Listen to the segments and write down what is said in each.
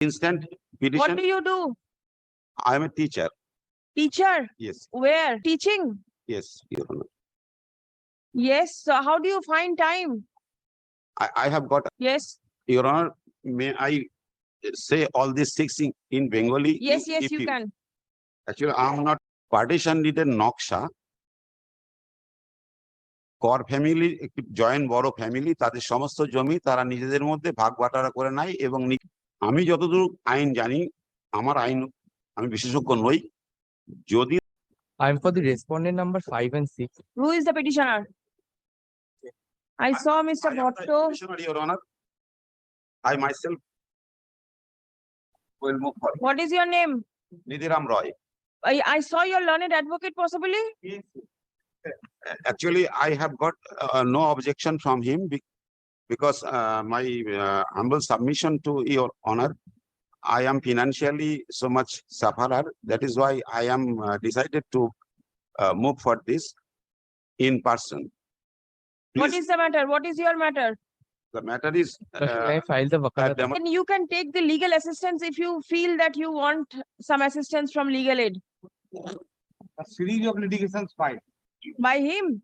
instant What petition. do you do? I am a teacher. Teacher? Yes, Where? Teaching? yes, Your Honor. Yes. So how do you find time? I, I have got, Yes. Your Honor, may I say all these six in, in Bengali? Yes, If- yes, if you can. Actually, I am not partition needed নকশা কর family একটি joint বড় family তাদের সমস্ত জমি তারা নিজেদের মধ্যে ভাগ বাটারা করে নেয় এবং নি- আমি যতদূর আইন জানি আমার আইন আমি বিশেষজ্ঞ নই যদি I I'm for the respondent number five and six. Who is the petitioner? I saw Mr. Bhotto. Petitioner, Your Honor. I myself will move for What is your name? Nidhiram Roy. I, I saw your learned advocate possibly. Actually, I have got uh, no objection from him be- because uh, my uh, humble submission to your honor, I am financially so much sufferer. That is why I am uh, decided to uh, move for this in person. What Please, is the matter? What is your matter? the matter is uh, I file the a wakalat? And you can take the legal assistance if you feel that you want some assistance from legal aid a series of litigations filed. by him.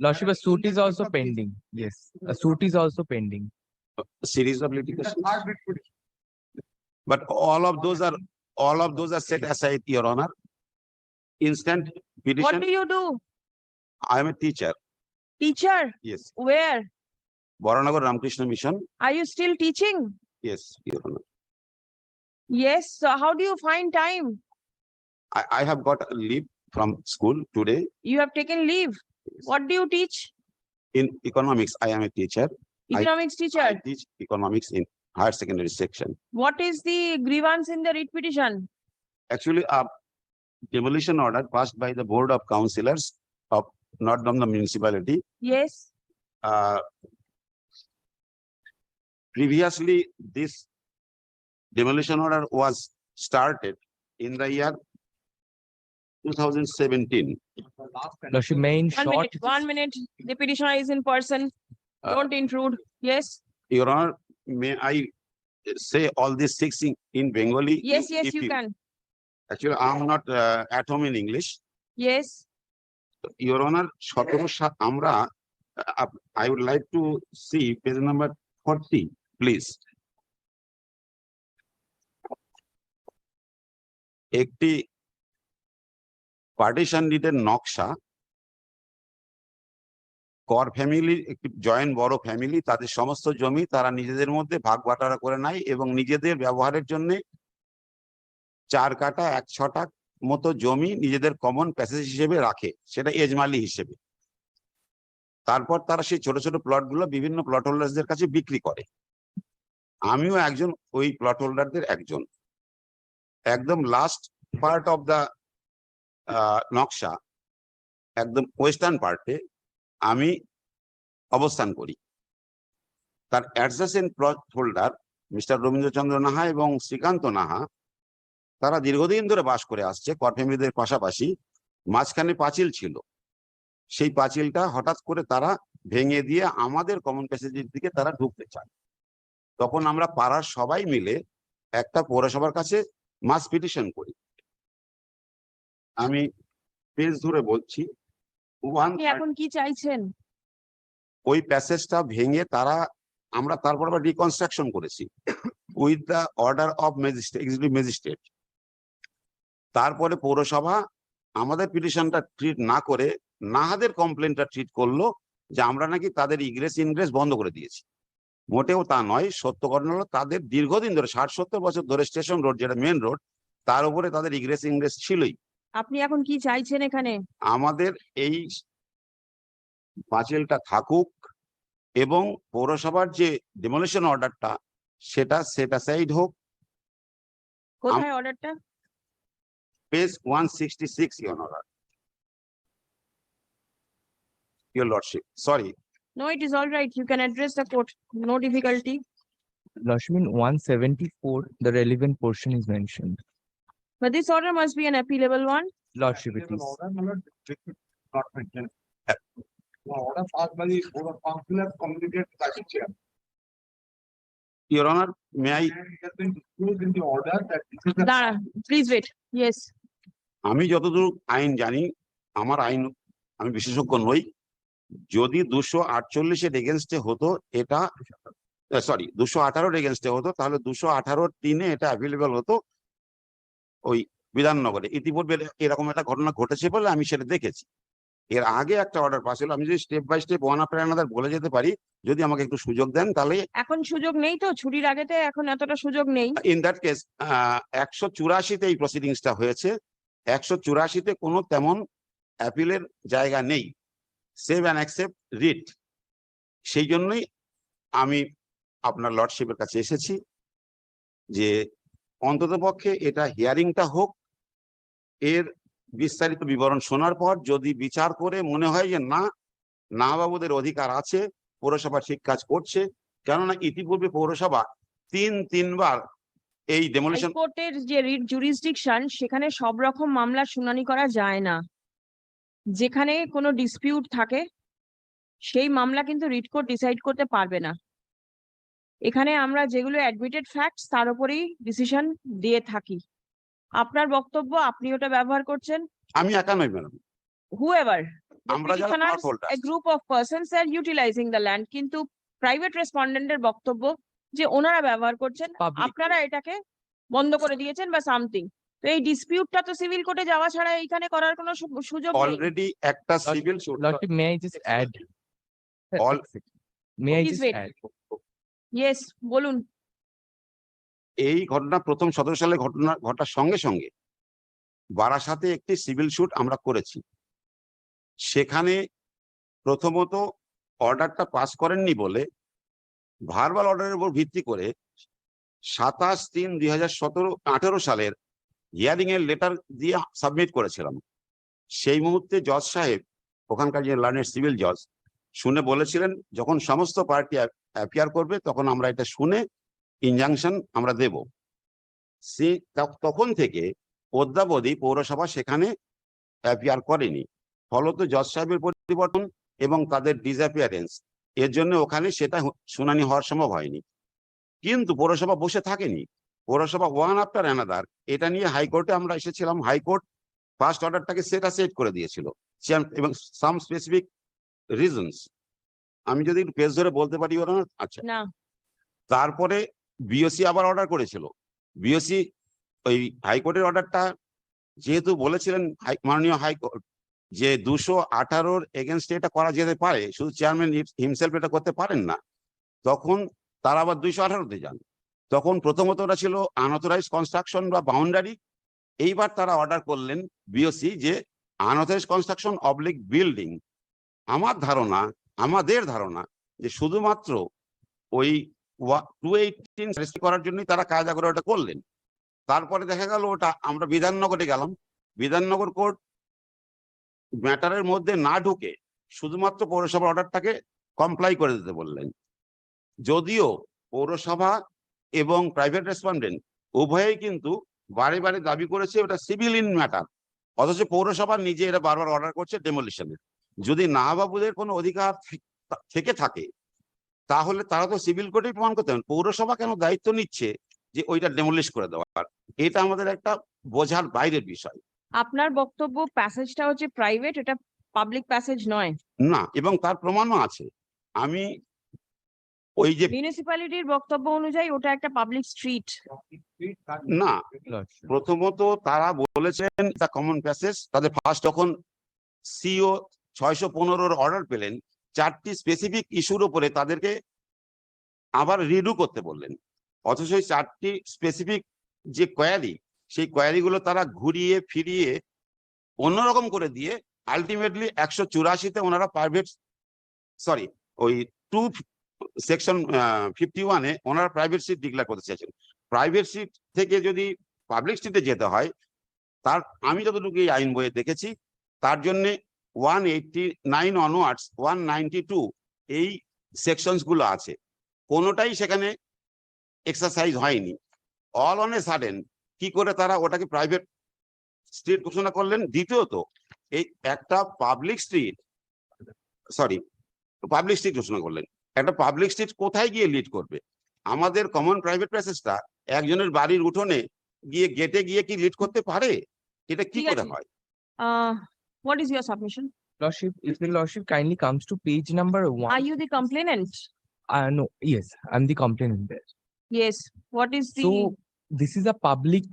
Lordship, a suit is also pending. Yes, a suit is also pending. series of The litigations. third bit petition. But all of those are, all of those are set aside, your honor. Instant What petition, do you do? I am a teacher, Teacher? yes. Where? Baranagar Ramakrishna Mission, Are you still teaching? yes, your honor. Yes. So how do you find time? I, I have got a leave from school today. You have taken leave. What do you teach? In economics, I am a teacher. Economics I teacher. I teach economics in higher secondary section. What is the grievance in the writ petition? Actually, a demolition order passed by the Board of Councillors of not from the municipality. Yes. Uh, Previously, this demolition order was started in the year two thousand seventeen. The last and- Lordship, may in One short. minute, one minute. The petitioner is in person. Uh, Don't intrude. Yes. Your Honor, may I say all these six in, in Bengali? Yes, if- yes, if you can. Actually, I'm not uh, at home in English. Yes. Your Honor, সতেরো সাত আমরা up- I would like to see page number forty, please. একটি partition ডিটের নকশা কর ফ্যামিলির একটি joint বড় family তাদের সমস্ত জমি তারা নিজেদের মধ্যে ভাগ বাটারা করে নেয় এবং নিজেদের ব্যবহারের জন্য চার কাটা এক ছটা মতো জমি নিজেদের কমন প্যাসেজ হিসেবে রাখে, সেটা এজমালি হিসেবে। তারপর তারা সেই ছোট ছোট প্লটগুলো বিভিন্ন প্লট হোল্ডারদের কাছে বিক্রি করে। আমিও একজন, ওই প্লট হোল্ডারদের একজন। একদম লাস্ট পার্ট অফ দা নকশা একদম ওয়েস্টার্ন পার্টে আমি অবস্থান করি। তার adjacent plot holder mister Rabindrachandra Naha এবং শ্রীকান্ত নাহা, তারা দীর্ঘদিন ধরে বাস করে আসছে। কর পাশাপাশি মাঝখানে পাঁচিল ছিল। সেই পাঁচিলটা হঠাৎ করে তারা ভেঙে দিয়ে আমাদের কমন প্যাসেজের দিকে তারা ঢুকতে চায়। তখন আমরা পাড়ার সবাই মিলে একটা পৌরসভার কাছে মাস পিটিশন করি। আমি পেজ ধরে বলছি ওয়ান এখন কি চাইছেন? ওই প্যাসেজটা ভেঙে তারা আমরা তারপর আবার রিকনস্ট্রাকশন করেছি with the order of magistrate executive magistrate তারপরে পৌরসভা আমাদের পিটিশনটা ট্রিট না করে নাহাদের কমপ্লেনটা ট্রিট করল যে আমরা নাকি তাদের ইগ্রেস ইনগ্রেস বন্ধ করে দিয়েছি। মোটেও তা নয় সত্য ঘটনা হলো তাদের দীর্ঘদিন ধরে ষাট সত্তর বছর ধরে স্টেশন রোড যেটা মেন রোড তার উপরে তাদের ইগ্রেস ইনগ্রেস ছিলই। আপনি এখন কি চাইছেন এখানে? আমাদের এই পাঁচিলটা থাকুক এবং পৌরসভার যে ডিমোলিশন অর্ডারটা সেটা সেটা সাইড হোক। কোথায় অর্ডারটা page 166 your order your lordship sorry no it is all right you can address the court no difficulty লক্ষ্মীন 174 the relevant portion is mentioned But this order must be an appealable one. Lordship, it is. not mentioned. The Order passed by the board of councillors communicated to the chair. Your Honor, may I, it has been disclosed in the order that this is the দাঁড়া please wait yes আমি যতদূর আইন জানি আমার আইন আমি বিশেষজ্ঞ নই যদি দুশো আটচল্লিশের এগেনস্টে হতো এটা সরি দুশো আঠারোর এগেনস্টে হতো তাহলে দুশো আঠারোর তিনে এটা অ্যাভেলেবেল হতো ওই বিধাননগরে। ইতিপূর্বে এরকম একটা ঘটনা ঘটেছে বলে আমি সেটা দেখেছি। এর আগে একটা অর্ডার পাস হলো। আমি যদি step by step one after another বলে যেতে পারি যদি আমাকে একটু সুযোগ দেন তাহলে এখন সুযোগ নেই তো? ছুটির আগেতে এখন এতটা সুযোগ নেই? ইন দ্যাট কেস একশো চুরাশিতে এই প্রসিডিংসটা হয়েছে। একশো চুরাশিতে কোনো তেমন অ্যাপিলের জায়গা নেই। সেভ অ্যান্ড অ্যাকসেপ্ট রিট সেই জন্যই আমি আপনার লর্ডশিপের কাছে এসেছি যে অন্ততপক্ষে এটা হিয়ারিংটা হোক, এর বিস্তারিত বিবরণ শোনার পর যদি বিচার করে মনে হয় যে না না বাবুদের অধিকার আছে, পৌরসভা ঠিক কাজ করছে, কেননা ইতিপূর্বে পৌরসভা তিন, তিনবার এই ডেমোলিশন কোর্টের যে রিট জুরিসডিকশন সেখানে সব রকম মামলা শুনানি করা যায় না। যেখানে কোনো ডিসপিউট থাকে, সেই মামলা কিন্তু রিট কোর্ট ডিসাইড করতে পারবে না। এখানে আমরা যেগুলো অ্যাডমিটেড ফ্যাক্টস তার উপরেই ডিসিশন দিয়ে থাকি। আপনার বক্তব্য আপনি ওটা ব্যবহার করছেন। আমি একা নই ম্যাডাম whoever আমরা যারা power holders, a group of persons are utilizing the land কিন্তু প্রাইভেট রেসপন্ডেন্টের বক্তব্য যে ওনারা ব্যবহার করছেন আপনারা এটাকে বন্ধ করে দিয়েছেন বা সামথিং তো এই ডিসপিউটটা তো সিভিল কোর্টে যাওয়া ছাড়া এইখানে করার কোনো সুযোগ নেই। অলরেডি একটা civil Lordship, may I just add? Sir, All- one second. Yes বলুন। এই ঘটনা প্রথম সতেরো সালে ঘটনা, ঘটার সঙ্গে সঙ্গে বারাসাতে একটি সিভিল শুট আমরা করেছি। সেখানে প্রথমত অর্ডারটা পাস করেননি বলে ভার্বাল অর্ডারের উপর ভিত্তি করে সাতাশ তিন দুই হাজার সতেরো, আঠেরো সালের হিয়ারিং এর লেটার দিয়ে সাবমিট করেছিলাম। সেই মুহূর্তে জজ সাহেব, ওখানকার যে লার্নের সিভিল জজ শুনে বলেছিলেন, যখন সমস্ত পার্টি অ্যাপিয়ার করবে, তখন আমরা এটা শুনে ইনজাংশন আমরা দেব। সে তখন থেকে অদ্যাবধি পৌরসভা সেখানে অ্যাপিয়ার করেনি। ফলত জজ সাহেবের পরিবর্তন এবং তাদের ডিসঅ্যাপিয়ারেন্স এর জন্য ওখানে সেটা শুনানি হওয়ার সম্ভব হয়নি। কিন্তু পৌরসভা বসে থাকেনি। পৌরসভা ওয়ান আফটার অ্যানাদার এটা নিয়ে হাইকোর্টে আমরা এসেছিলাম। হাইকোর্ট ফার্স্ট অর্ডারটাকে সেটা সেট করে দিয়েছিল। এবং সাম স্পেসিফিক রিজনস আমি যদি একটু পেজ ধরে বলতে পারি ওরা আচ্ছা। না। তারপরে বিওসি আবার অর্ডার করেছিল। বিওসি ওই হাইকোর্টের অর্ডারটা যেহেতু বলেছিলেন মাননীয় হাইকোর্ট যে দুশো আঠারোর এগেনস্টে এটা করা যেতে পারে শুধু চেয়ারম্যান হিমসেলফ এটা করতে পারেন না তখন তারা আবার দুইশো আঠারোতে যান। তখন প্রথমত ওটা ছিল আনঅথরাইজ কনস্ট্রাকশন বা বাউন্ডারি এইবার তারা অর্ডার করলেন বিওসি যে আনঅথরাইজ কনস্ট্রাকশন অবলিক বিল্ডিং আমার ধারণা, আমাদের ধারণা যে শুধুমাত্র ওই টু এইটিন করার জন্যই তারা কায়দা করে ওটা করলেন। তারপরে দেখা গেল ওটা, আমরা বিধাননগরে গেলাম। বিধাননগর কোর্ট ম্যাটারের মধ্যে না ঢুকে শুধুমাত্র পৌরসভার অর্ডারটাকে কমপ্লাই করে দিতে বললেন। যদিও পৌরসভা এবং প্রাইভেট রেসপন্ডেন্ট উভয়েই কিন্তু বারে বারে দাবি করেছে ওটা সিভিল ইন ম্যাটার অথচ পৌরসভা নিজে এটা বারবার অর্ডার করছে ডেমোলিশনের যদি না বাবুদের কোনো অধিকার থেকে থাকে তাহলে তারা তো সিভিল কোর্টেই প্রমাণ করতে হবে পৌরসভা কেন দায়িত্ব নিচ্ছে যে ওইটা ডেমোলিশ করে দেওয়ার? এটা আমাদের একটা বোঝার বাইরের বিষয়। আপনার বক্তব্য প্যাসেজটা হচ্ছে প্রাইভেট এটা পাবলিক প্যাসেজ নয়। না এবং তার প্রমাণও আছে। আমি ওই যে মিউনিসিপ্যালিটির বক্তব্য অনুযায়ী ওটা একটা পাবলিক স্ট্রিট না প্রথমত তারা বলেছেন দ্য কমন প্যাসেজ তাদের ফার্স্ট যখন সিও ছয়শো পনেরোর অর্ডার পেলেন, চারটি স্পেসিফিক ইস্যুর উপরে তাদেরকে আবার রিডু করতে বললেন। অথচ এই চারটি স্পেসিফিক যে কোয়ারি সেই কোয়ারিগুলো তারা ঘুরিয়ে ফিরিয়ে অন্যরকম করে দিয়ে আলটিমেটলি একশো চুরাশিতে ওনারা প্রাইভেট সরি ওই টু সেকশন ফিফটি ওয়ানে ওনারা প্রাইভেট সিট ডিক্লেয়ার করতে চাইছেন। প্রাইভেট সিট থেকে যদি পাবলিক সিটে যেতে হয়, তার, আমি যতটুকু এই আইন বইয়ে দেখেছি, তার জন্য one eighty nine onwards one ninety two এই সেকশনসগুলো আছে। কোনোটাই সেখানে এক্সারসাইজ হয়নি। অল অন এ সাডেন কি করে তারা ওটাকে প্রাইভেট স্ট্রিট ঘোষণা করলেন? দ্বিতীয়ত এই একটা public street sorry public street ঘোষণা করলেন। একটা পাবলিক স্ট্রিট কোথায় গিয়ে লিড করবে? আমাদের কমন প্রাইভেট প্যাসেজটা একজনের বাড়ির উঠোনে গিয়ে গেটে গিয়ে কি লিড করতে পারে? এটা কি করে হয়? What is your submission? Lordship, if the lordship kindly comes to page number one. Are you the complainant? uh, no, yes, I'm the complainant there. Yes. What is the, So this is a public.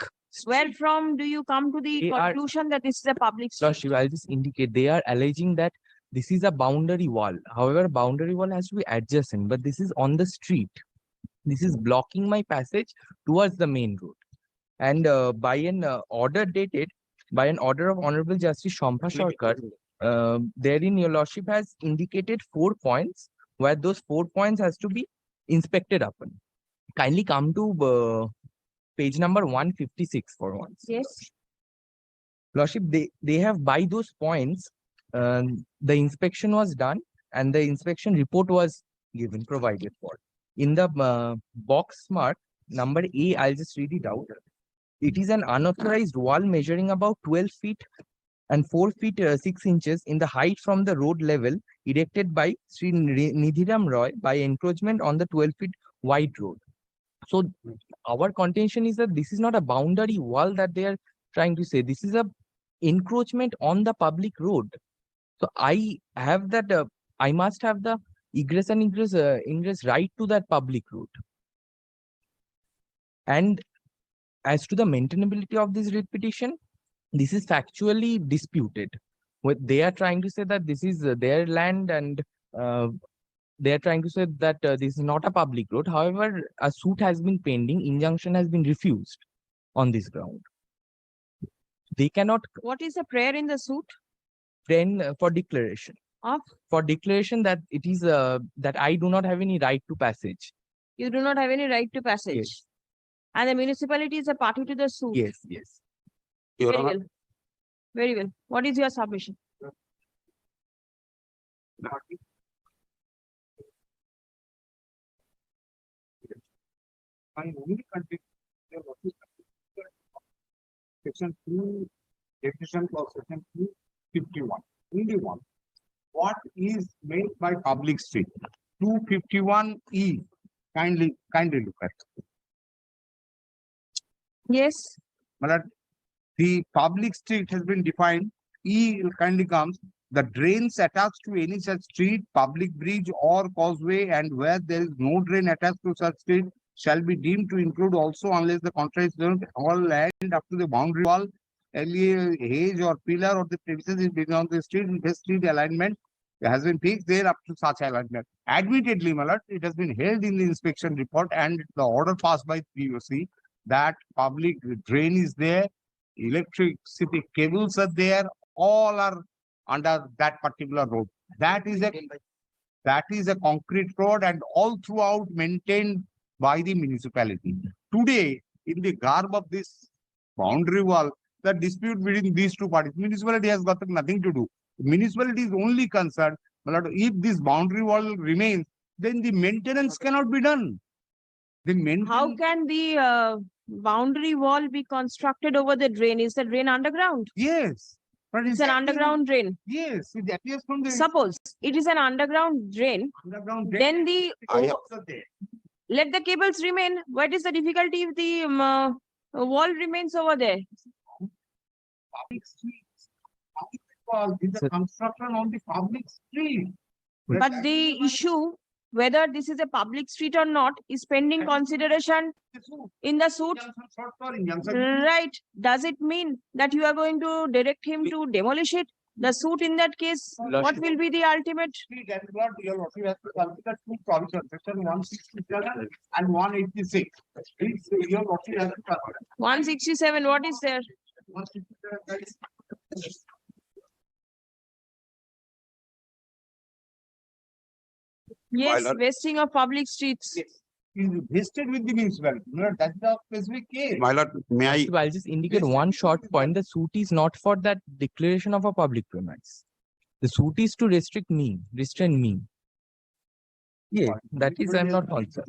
where from do you come to the They are- conclusion that this is a public street? Lordship, I'll just indicate, they are alleging that this is a boundary wall. However, boundary wall has to be adjacent, but this is on the street. This is blocking my passage towards the main road. And uh, by an uh, order dated, by an order of Honorable Justice Shampha Sarkar, uh, therein your lordship has indicated four points where those four points has to be inspected upon. Kindly come to uh, page number one fifty-six for once. Yes. Lordship, they, they have by those points, um, the inspection was done and the inspection report was given, provided for. In the uh, box mark, number A, I'll just read it out. It is an unauthorized wall measuring about twelve feet and four feet uh, six inches in the height from the road level erected by Sri Nidhiram Roy by encroachment on the twelve feet wide road. So our contention is that this is not a boundary wall that they are trying to say. This is a encroachment on the public road. So I have that, uh, I must have the egress and ingress, uh, ingress right to that public road. And as to the maintainability of this repetition, this is factually disputed. What they are trying to say that this is uh, their land and uh, they are trying to say that uh, this is not a public road. However, a suit has been pending, injunction has been refused on this ground. They cannot What is the prayer in the suit? friend uh, for declaration. Of? For declaration that it is uh, that I do not have any right to passage. You do not have any right to passage. And the municipality is a party to the suit. Yes, yes. Your Very Honor, well. Very well. What is your submission? I only continue. there was this Section two, definition of section two fifty-one, only one. What is made by public street? Two fifty-one E, kindly, kindly look at. Yes, Malad, the public street has been defined, E kindly comes, the drains attached to any such street, public bridge or causeway and where there is no drain attached to such street shall be deemed to include also unless the contrary is done, all land up to the boundary wall, earlier hedge or pillar or the premises is beyond the street, the street alignment has been fixed there up to such alignment. Admittedly, Malat, it has been held in the inspection report and the order passed by POC that public drain is there, electricity cables are there, all are under that particular road. That is a, that is a concrete road and all throughout maintained by the municipality. Today, in the garb of this boundary wall, the dispute between these two parties, municipality has got nothing to do. Municipality is only concerned, but if this boundary wall remains, then the maintenance cannot be done. The how can the uh, boundary wall be constructed over the drain? Is the drain underground? yes. but It's an underground drain. Yes, it appears from the Suppose it is an underground drain, underground. drain. then the, I have- let the cables remain. What is the difficulty if the um, uh, wall remains over there? Public streets. Public wall is the construction on the public street. But the issue, whether this is a public street or not, is pending consideration in the suit. Short for injunction. Right, does it mean that you are going to direct him to demolish it? The suit in that case, what will be the ultimate? Street and what your lordship has to consider two provisions, section one sixty-seven and one eighty-six. Your lordship has to consider. One sixty-seven, what is there? 167, Yes, Lord. wasting of public streets. Is vested with the municipality. No, that's the specific case. my lord, may I, So I'll just indicate Yes, one short point. The suit is not for that declaration of a public premise. The suit is to restrict me, restrain me. Yeah, that is, I'm not concerned.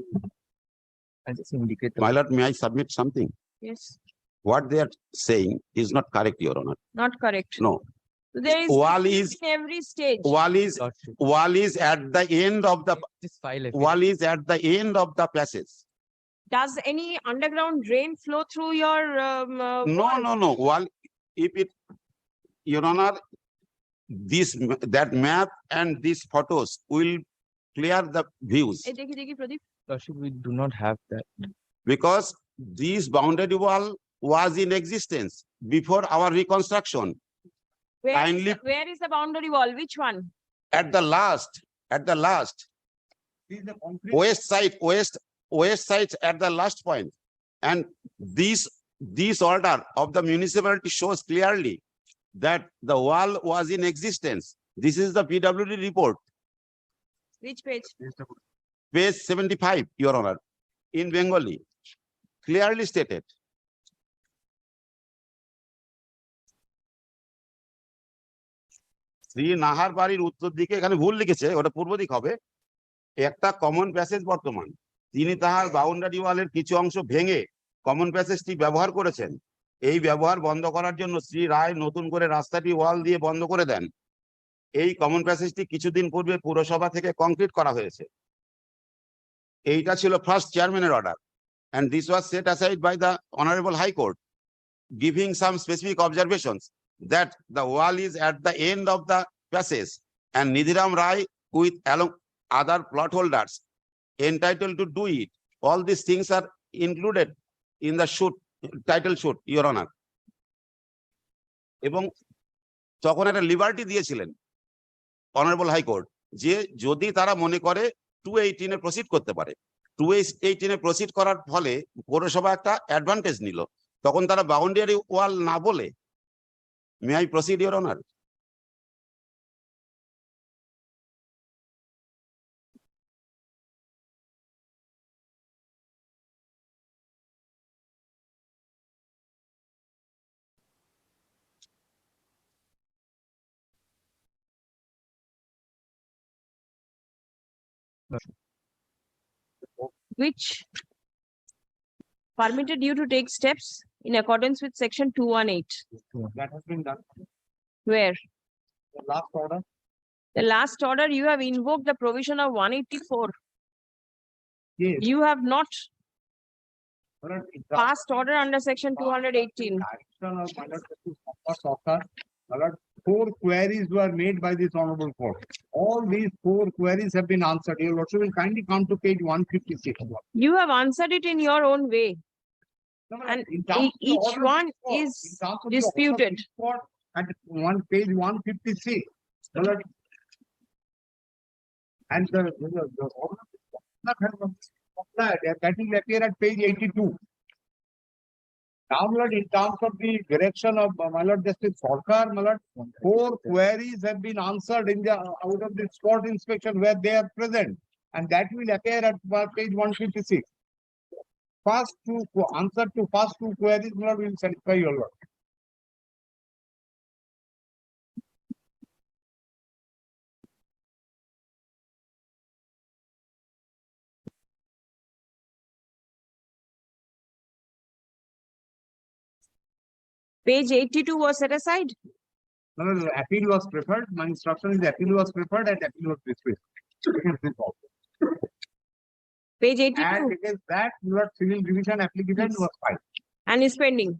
I'll just indicate. the- my lord, may I submit something? Yes, What they are saying is not correct, your honor. not correct. No, There is wall is, in every stage. wall is, Lordship, wall is at the end of the, Just file. affidavit. wall is at the end of the passage. Does any underground drain flow through your um, uh, No, wall? no, no, well, if it, Your Honor, this, m- that map and these photos will clear the views. এই দেখি দেখি প্রদীপ Lordship, we do not have that. Because this boundary wall was in existence before our reconstruction. Where is Kindly- the- where is the boundary wall? Which one? At the last, at the last, This the concrete. west side, west, west side at the last point. And this, this order of the municipality shows clearly that the wall was in existence. This is the PWD report, Which page? page seventy-five, Your Honor, in Bengali, clearly stated. Shri Nahar বাড়ির উত্তর দিকে এখানে ভুল লিখেছে, ওটা পূর্ব দিক হবে। একটা কমন প্যাসেজ বর্তমান। তিনি তাহার বাউন্ডারি ওয়ালের কিছু অংশ ভেঙে কমন প্যাসেজটি ব্যবহার করেছেন। এই ব্যবহার বন্ধ করার জন্য শ্রী রায় নতুন করে রাস্তাটি ওয়াল দিয়ে বন্ধ করে দেন। এই কমন প্যাসেজটি কিছুদিন পূর্বে পুরসভা থেকে কংক্রিট করা হয়েছে। এইটা ছিল ফার্স্ট চেয়ারম্যানের order and this was set aside by the honorable high court giving some specific observations that the wall is at the end of the passage and Nidhiram Rai with along other plot holders entitled to do it. All these things are included in the shoot, title shoot, your honor. এবং তখন একটা liberty দিয়েছিলেন honourable high court যে যদি তারা মনে করে two এইটিনে proceed করতে পারে টু এইটিনে প্রসিড করার ফলে পৌরসভা একটা অ্যাডভান্টেজ নিল তখন তারা বাউন্ডারি ওয়াল না বলে May I proceed, Your Honor? which permitted you to take steps in accordance with section two one eight? That has been done. Where? The last order. The last order, you have invoked the provision of one eighty-four. Yes. You have not But passed order under section two hundred eighteen. Direction of my lord, Justice Thomas Sawkar. Four queries were made by this honorable court. All these four queries have been answered. Your lordship will kindly come to page one fifty-six. You have answered it in your own way. And each one is disputed. At one page one fifty-six. And the, the, the. order not have applied, and That will appear at page eighty-two. Now, my lord, in terms of the direction of uh, my lord Justice Sarkar, my lord, four queries have been answered in the, out of the spot inspection where they are present. And that will appear at uh, page one fifty-six. First two, answer to first two queries, lord, will satisfy your lord. Page eighty-two was set aside. No, no, no, appeal was preferred. My instruction is the appeal was preferred and appeal was dismissed. Against this also. Page And eighty-two against that, your civil division application Yes. was filed. and is pending.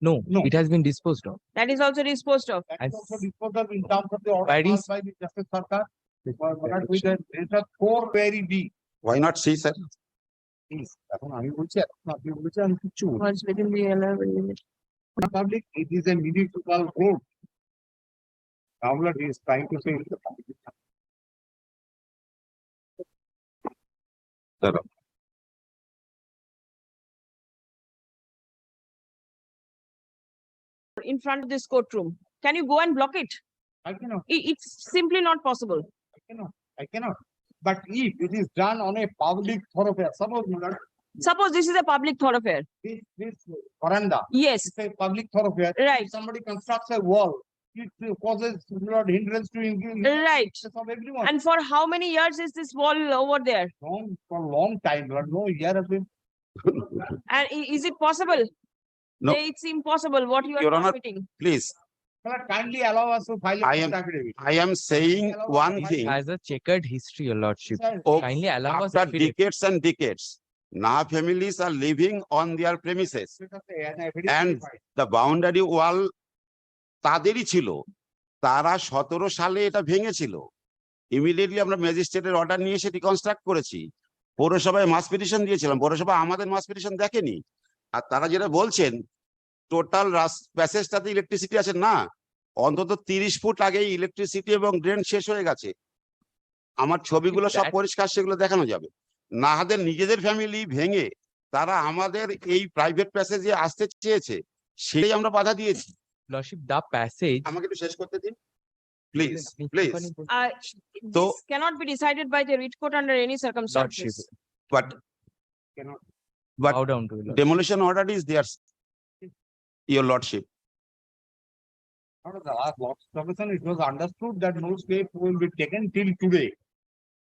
No, No. it has been disposed of. That is also disposed of. That I is also s- disposed of in terms of the order Queries? passed by the Justice Sarkar. Because my lord, with the, it's a four query B. Why not see, sir? Please, এখন আমি বলছি এখন আপনি বলছেন আমি কিচ্ছু বলছি Was within the allowable limit. না। Public, it is a municipal road. Now, he is trying to say. it's a public. In front of this courtroom. Can you go and block it? I cannot, it's simply not possible. I cannot, I cannot. But if it is done on a public thoroughfare, suppose my Suppose this is a public thoroughfare. this, this veranda Yes, is a public thoroughfare. right, If somebody constructs a wall, it causes not hindrance to increase right. of everyone. And for how many years is this wall over there? Long, for a long time, Lord, no year has been. And i- is it possible? No. It's impossible what you Your are Honor, permitting. Please, Lord, kindly allow us to file I a am- affidavit. I am saying one It thing. has a checkered history, your lordship. Sir, Oh, Kindly allow us. After affidavit. decades and decades, Now families are living on their premises. And The boundary wall তাদেরই ছিল। তারা সতেরো সালে এটা ভেঙেছিল। Immediately আমরা ম্যাজিস্ট্রেটের order নিয়ে সেটি কনস্ট্রাক্ট করেছি। পৌরসভায় মাস পিটিশন দিয়েছিলাম। পৌরসভা আমাদের মাস পিটিশন দেখেনি। আর তারা যেটা বলছেন টোটাল প্যাসেজটাতে ইলেকট্রিসিটি আছে না। অন্তত তিরিশ ফুট আগেই ইলেকট্রিসিটি এবং ড্রেন শেষ হয়ে গেছে। আমার ছবিগুলো সব পরিষ্কার সেগুলো দেখানো যাবে। নাহাদের নিজেদের ফ্যামিলি ভেঙে তারা আমাদের এই প্রাইভেট প্যাসেজে আসতে চেয়েছে সেই আমরা বাধা দিয়েছি। Lordship, the passage. আমাকে একটু শেষ করতে দিন please please Uh, So- this cannot be decided by the writ court under any Lordship, circumstances. But but- bow down to your demolition order is there your lordship Out the last lot submission, it was understood that no step will be taken till today.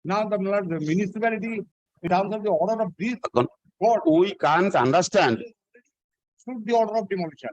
Now the Lord- the municipality, in terms of the order of this Con- court, we can't understand should the order of demolition.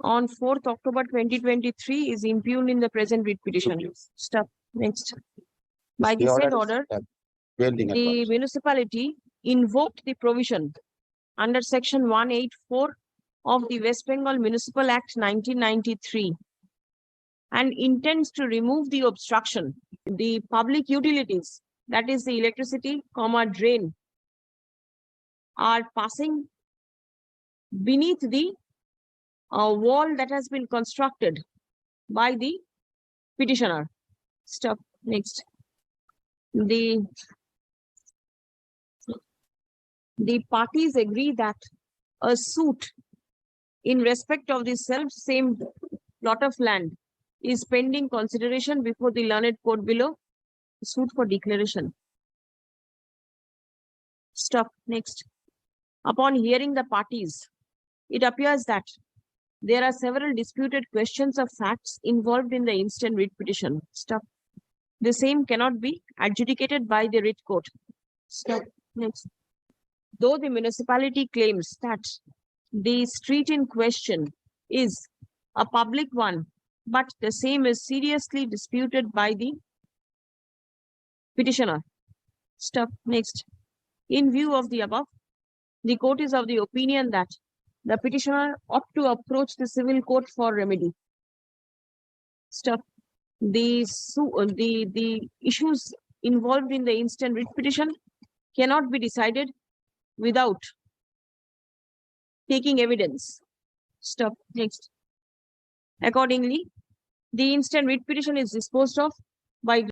On fourth October twenty twenty-three is impugned in the present writ petition. Stop, next. By the said order order, the municipality invoked the provision under section one eight four of the West Bengal Municipal Act nineteen ninety-three and intends to remove the obstruction, the public utilities, that is the electricity, comma, drain are passing beneath the uh, wall that has been constructed by the petitioner. Stop, next. The the parties agree that a suit in respect of the self same plot of land is pending consideration before the learned court below, suit for declaration. Stop, next. Upon hearing the parties, it appears that there are several disputed questions of facts involved in the instant writ petition. Stop. The same cannot be adjudicated by the writ court. Stop, next. Though the municipality claims that the street in question is a public one, but the same is seriously disputed by the petitioner. Stop, next. In view of the above, the court is of the opinion that the petitioner ought to approach the civil court for remedy. Stop. The the, the issues involved in the instant writ petition cannot be decided without taking evidence. Stop, next. Accordingly, the instant writ petition is disposed of by